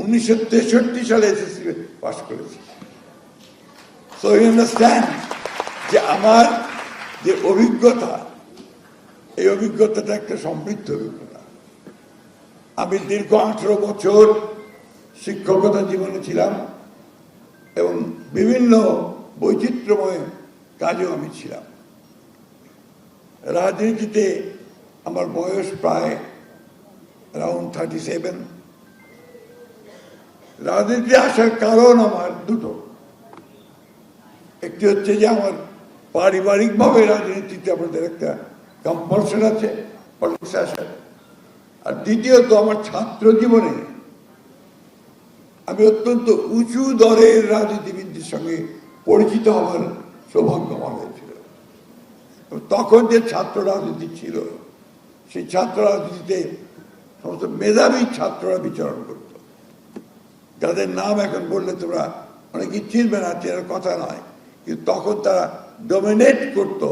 উনিশশো তেষট্টি সালে পাশ করেছি। যে আমার যে অভিজ্ঞতা, এই অভিজ্ঞতাটা একটা সমৃদ্ধ আমি দীর্ঘ আঠেরো বছর শিক্ষকতা জীবনে ছিলাম এবং বিভিন্ন বৈচিত্র্যময় কাজেও আমি ছিলাম। রাজনীতিতে আমার বয়স প্রায় অ্যারাউন্ড থার্টি সেভেন রাজনীতিতে আসার কারণ আমার দুটো। একটি হচ্ছে যে আমার পারিবারিকভাবে রাজনীতিতে আমাদের একটা কম্পালশন আছে আসার আর দ্বিতীয়ত আমার ছাত্র জীবনে আমি অত্যন্ত উঁচু দরের রাজনীতিবিদদের সঙ্গে পরিচিত হওয়ার সৌভাগ্য আমার হয়েছিল। তখন যে ছাত্র রাজনীতি ছিল, সেই ছাত্র রাজনীতিতে সমস্ত মেধাবী ছাত্ররা বিচরণ করত। যাদের নাম এখন বললে তোমরা অনেকেই চিনবে না চেনার কথা নয়। কিন্তু তখন তারা ডোমিনেট করত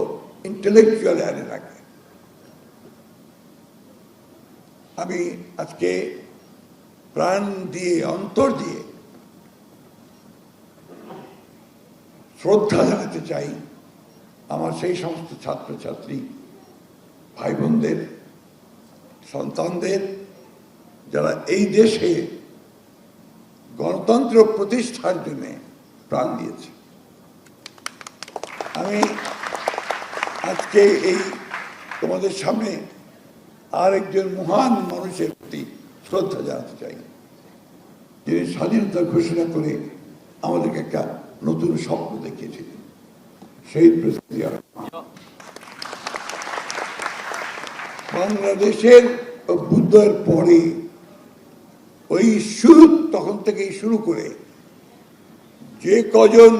ইন্টেলেকচুয়াল অ্যারেনাকে আমি আজকে প্রাণ দিয়ে, অন্তর দিয়ে শ্রদ্ধা জানাতে চাই আমার সেই সমস্ত ছাত্রছাত্রী ভাই বোনদের সন্তানদের, যারা এই দেশে গণতন্ত্র প্রতিষ্ঠার জন্য প্রাণ দিয়েছে। আমি আজকে এই তোমাদের সামনে আর একজন মহান মানুষের প্রতি শ্রদ্ধা জানাতে চাই, যিনি স্বাধীনতা ঘোষণা করে আমাদেরকে একটা নতুন স্বপ্ন দেখিয়েছিলেন সেই প্রেসিডেন্ট বাংলাদেশের অভ্যুদয়ের পরে ওই শুরু তখন থেকেই শুরু করে যে কজন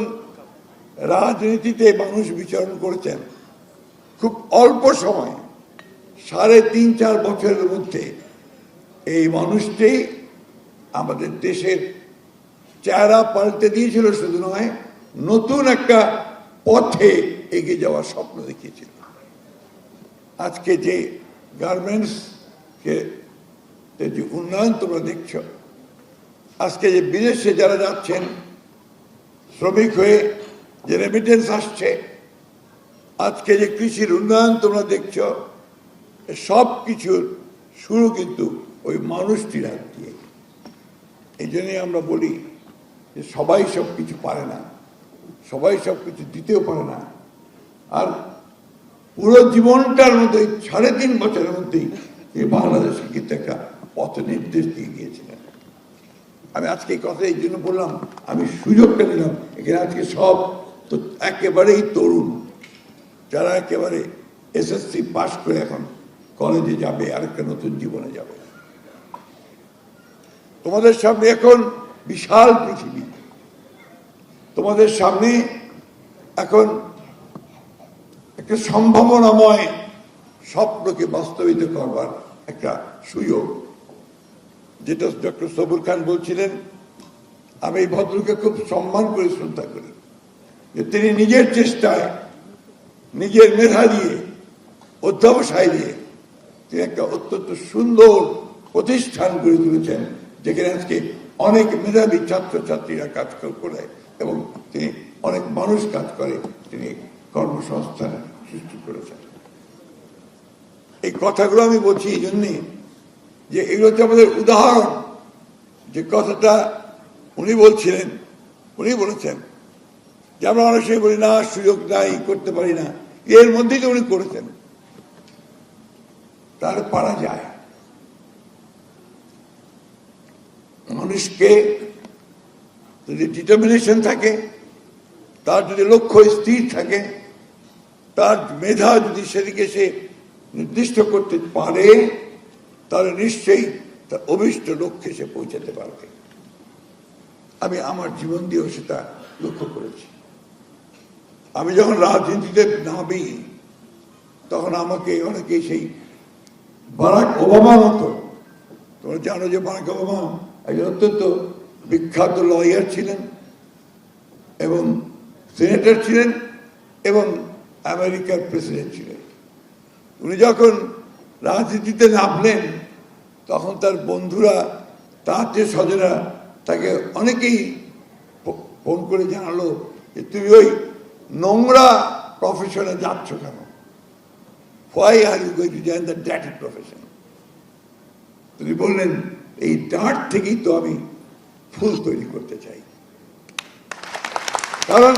রাজনীতিতে মানুষ বিচরণ করেছেন, খুব অল্প সময়, সাড়ে তিন, চার বছরের মধ্যে, এই মানুষটি আমাদের দেশের চেহারা পাল্টে দিয়েছিল, শুধু নয়, নতুন একটা পথে এগিয়ে যাওয়ার স্বপ্ন দেখিয়েছিল। আজকে যে গার্মেন্টস যে উন্নয়ন তোমরা দেখছ আজকে যে বিদেশে যারা যাচ্ছেন, শ্রমিক হয়ে যে রেমিটেন্স আসছে, আজকে যে কৃষির উন্নয়ন তোমরা দেখছ সব কিছুর শুরু কিন্তু ওই মানুষটির হাত দিয়ে। এই জন্যই আমরা বলি যে সবাই সব কিছু পারে না, সবাই সব কিছু দিতেও পারে না। আর পুরো জীবনটার মধ্যে, সাড়ে তিন বছরের মধ্যেই এই বাংলাদেশকে কিন্তু একটা পথ নির্দেশ দিয়ে গিয়েছিলেন। আমি আজকে কথা এই জন্য বললাম, আমি সুযোগটা নিলাম। এখানে আজকে সব তো একেবারেই তরুণ। যারা একেবারে এসএসসি পাশ করে এখন কলেজে যাবে, আরেকটা নতুন জীবনে যাবে। তোমাদের সামনে এখন বিশাল পৃথিবী। তোমাদের সামনে এখন একটা সম্ভাবনাময় স্বপ্নকে বাস্তবিত করবার একটা সুযোগ। যেটা ডক্টর সবুর খান বলছিলেন, আমি এই ভদ্রকে খুব সম্মান করে শ্রদ্ধা করি। যে তিনি নিজের চেষ্টায়, নিজের মেধা দিয়ে, অধ্যাবসায় দিয়ে তিনি একটা অত্যন্ত সুন্দর প্রতিষ্ঠান গড়ে তুলেছেন, যেখানে আজকে অনেক মেধাবী ছাত্রছাত্রীরা কাজ করে এবং তিনি অনেক মানুষ কাজ করে, তিনি কর্মসংস্থান সৃষ্টি করেছেন। এই কথাগুলো আমি বলছি এই জন্যে যে এগুলো হচ্ছে আমাদের উদাহরণ। যে কথাটা উনি বলছিলেন, উনি বলেছেন যে আমরা অনেক সময় বলি, না, সুযোগ নাই, করতে পারি না। এর মধ্যেই তো উনি করেছেন। তাহলে পারা যায়। মানুষকে যদি ডিটারমিনেশন থাকে, তার যদি লক্ষ্য স্থির থাকে, তার মেধা যদি সেদিকে সে নির্দিষ্ট করতে পারে তাহলে নিশ্চয়ই তার অভিষ্ট লক্ষ্যে সে পৌঁছাতে পারবে। আমি আমার জীবন দিয়েও সেটা লক্ষ্য করেছি। আমি যখন রাজনীতিতে নামি, তখন আমাকে অনেকে সেই বারাক ওবামার মতো, তোমরা জানো যে বারাক ওবামা একজন অত্যন্ত বিখ্যাত লয়ার ছিলেন এবং সিনেটর ছিলেন এবং আমেরিকার প্রেসিডেন্ট ছিলেন। উনি যখন রাজনীতিতে নামলেন তখন তার বন্ধুরা, তার যে স্বজনেরা, তাকে অনেকেই ফোন করে জানালো যে, তুমি ওই নোংরা প্রফেশনে যাচ্ছ কেন? Why are you going to join the ড্যাটি profession তিনি বললেন, এই ডাঁট থেকেই তো আমি ফুল তৈরি করতে চাই। কারণ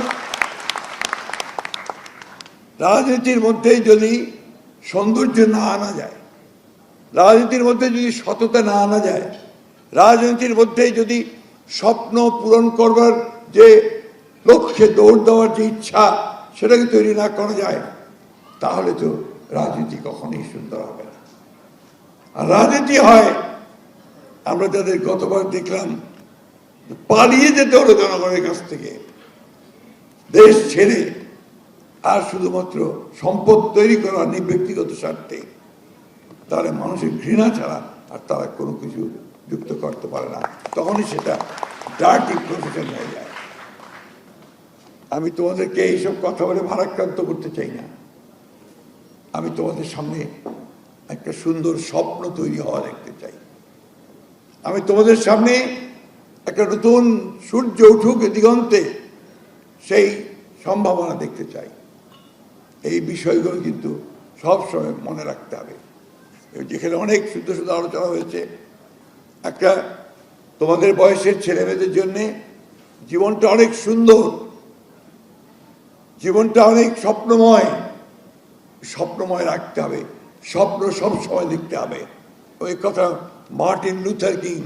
রাজনীতির মধ্যে যদি সৌন্দর্য না আনা যায় রাজনীতির মধ্যে যদি সততা না আনা যায়, রাজনীতির মধ্যে যদি স্বপ্ন পূরণ করবার যে লক্ষ্যে দৌড় দেওয়ার যে ইচ্ছা, সেটাকে তৈরি না করা যায়, তাহলে তো রাজনীতি কখনোই সুন্দর হবে না। আর রাজনীতি হয়, আমরা যাদের গতবার দেখলাম, পালিয়ে যেতে হলো জনগণের কাছ থেকে, দেশ ছেড়ে আর শুধুমাত্র সম্পদ তৈরি করা ব্যক্তিগত স্বার্থে। তাহলে মানুষের ঘৃণা ছাড়া আর তারা কোনো কিছু যুক্ত করতে পারে না। তখনই সেটা ডার্টি প্রফেশন হয়ে যায়। আমি তোমাদেরকে এইসব কথা বলে ভারাক্রান্ত করতে চাই না। আমি তোমাদের সামনে একটা সুন্দর স্বপ্ন তৈরি হওয়া দেখতে চাই। আমি তোমাদের সামনে একটা নতুন সূর্য উঠুক দিগন্তে সেই সম্ভাবনা দেখতে চাই। এই বিষয়গুলো কিন্তু সবসময় মনে রাখতে হবে। যেখানে অনেক শুদ্ধ শুদ্ধ আলোচনা হয়েছে। একটা তোমাদের বয়সের ছেলে মেয়েদের জন্যে জীবনটা অনেক সুন্দর। জীবনটা অনেক স্বপ্নময়। স্বপ্নময় রাখতে হবে। স্বপ্ন সব সময় দেখতে হবে। ওই কথা মার্টিন লুথার কিং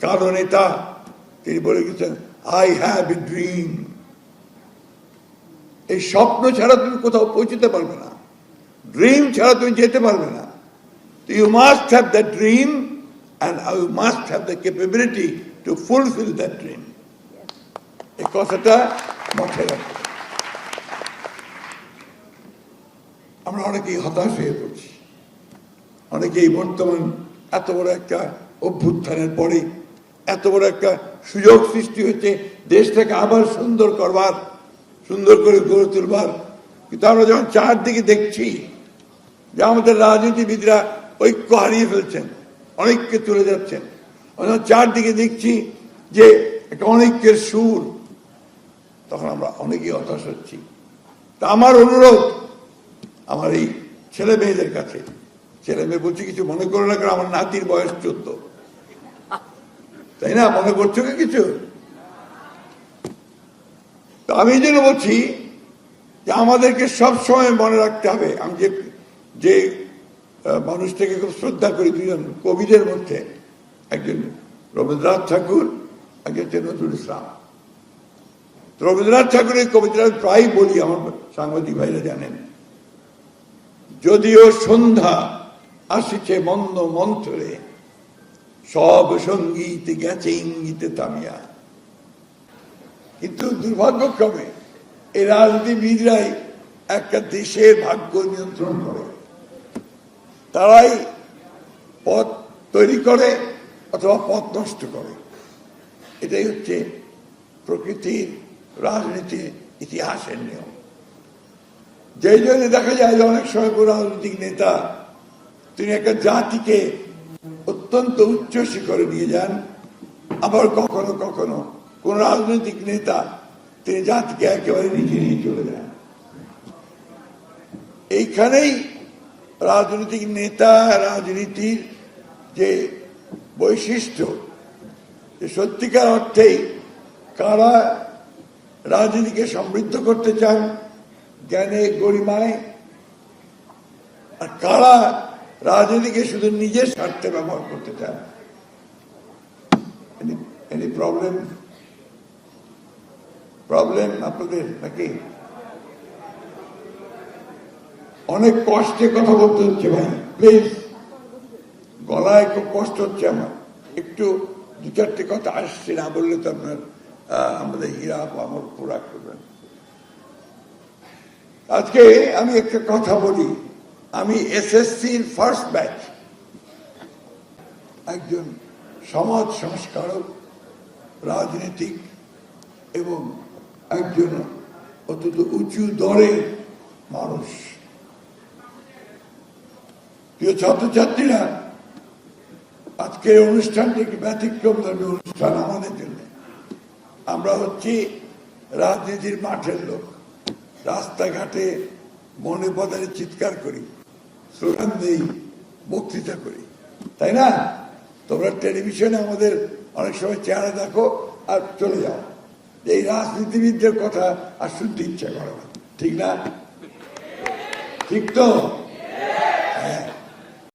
কারও নেতা, তিনি বলে গেছেন আই হ্যাভ এ ড্রিম এই স্বপ্ন ছাড়া তুমি কোথাও পৌঁছতে পারবে না। ড্রিম ছাড়া তুমি যেতে পারবে না। You must have the dream and you must have the capability to fulfil that dream এই কথাটা আমরা অনেকেই হতাশ হয়ে পড়ছি। অনেকেই বর্তমান এত বড় একটা অভ্যুত্থানের পরে এত বড় একটা সুযোগ সৃষ্টি হচ্ছে দেশটাকে আবার সুন্দর করবার, সুন্দর করে গড়ে তুলবার। কিন্তু আমরা যখন চারদিকে দেখছি যে আমাদের রাজনীতিবিদরা ঐক্য হারিয়ে ফেলছেন, অনেককে চলে যাচ্ছেন। চারদিকে দেখছি যে একটা অনেকের সুর। তখন আমরা অনেকেই হতাশ হচ্ছি। তা আমার অনুরোধ, আমার এই ছেলে মেয়েদের কাছে। ছেলে মেয়ে বলছি, কিছু মনে করো না কারণ আমার নাতির বয়স চোদ্দ। তাই না? মনে করছ কি কিছু? তো আমি এই জন্য বলছি যে আমাদেরকে সবসময় মনে রাখতে হবে। আমি যে যে আহ, মানুষটাকে খুব শ্রদ্ধা করি দুজন কবিদের মধ্যে। একজন রবীন্দ্রনাথ ঠাকুর একজন হচ্ছে নজরুল ইসলাম। রবীন্দ্রনাথ ঠাকুরের কবিতা প্রায় বলি আমার সাংবাদিক ভাইরা জানেন। যদিও সন্ধ্যা আসিছে মন্দ মন্থরে সব সংগীত গেছে ইঙ্গিতে থামিয়া কিন্তু দুর্ভাগ্যক্রমে এই রাজনীতিবিদরাই একটা দেশের ভাগ্য নিয়ন্ত্রণ করে। তারাই পথ তৈরি করে অথবা পথ নষ্ট করে। এটাই হচ্ছে প্রকৃতির রাজনীতির ইতিহাসের নিয়ম। যেই জন্য দেখা যায় যে অনেক সময় রাজনৈতিক নেতা তিনি একটা জাতিকে অত্যন্ত উচ্চ শিখরে নিয়ে যান, আবার কখনো কখনো কোন রাজনৈতিক নেতা তিনি জাতিকে একেবারে নিচে নিয়ে চলে যান। এইখানেই রাজনৈতিক নেতা, রাজনীতির যে বৈশিষ্ট্য সত্যিকার অর্থেই কারা রাজনীতিকে সমৃদ্ধ করতে চান, জ্ঞানে, গরিমায়, আর কারা রাজনীতিকে শুধু নিজের স্বার্থে ব্যবহার করতে চান? এনি প্রবলেম প্রবলেম আপনাদের নাকি? অনেক কষ্টে কথা বলতে হচ্ছে ভাই প্লিজ গলায় খুব কষ্ট হচ্ছে আমার। একটু দু চারটে কথা আসছে, না বললে তো আপনার আমাদের হীরা আমার পুরা করবেন। আজকে আমি একটা কথা বলি। আমি এসএসসির ফার্স্ট ব্যাচ একজন সমাজ সংস্কারক, রাজনীতিক এবং একজন অত্যন্ত উঁচু দরের মানুষ। প্রিয় ছাত্রছাত্রীরা আজকের অনুষ্ঠানটি একটি ব্যতিক্রম ধর্মী অনুষ্ঠান আমাদের জন্য। আমরা হচ্ছি রাজনীতির মাঠের লোক। রাস্তাঘাটে মনে পদারে চিৎকার করি, স্লোগান দিই, বক্তৃতা করি। তাই না? তোমরা টেলিভিশনে আমাদের অনেক সময় চেহারা দেখো আর চলে যাও। এই রাজনীতিবিদদের কথা আর শুনতে ইচ্ছা করে না। ঠিক না? ঠিক তো?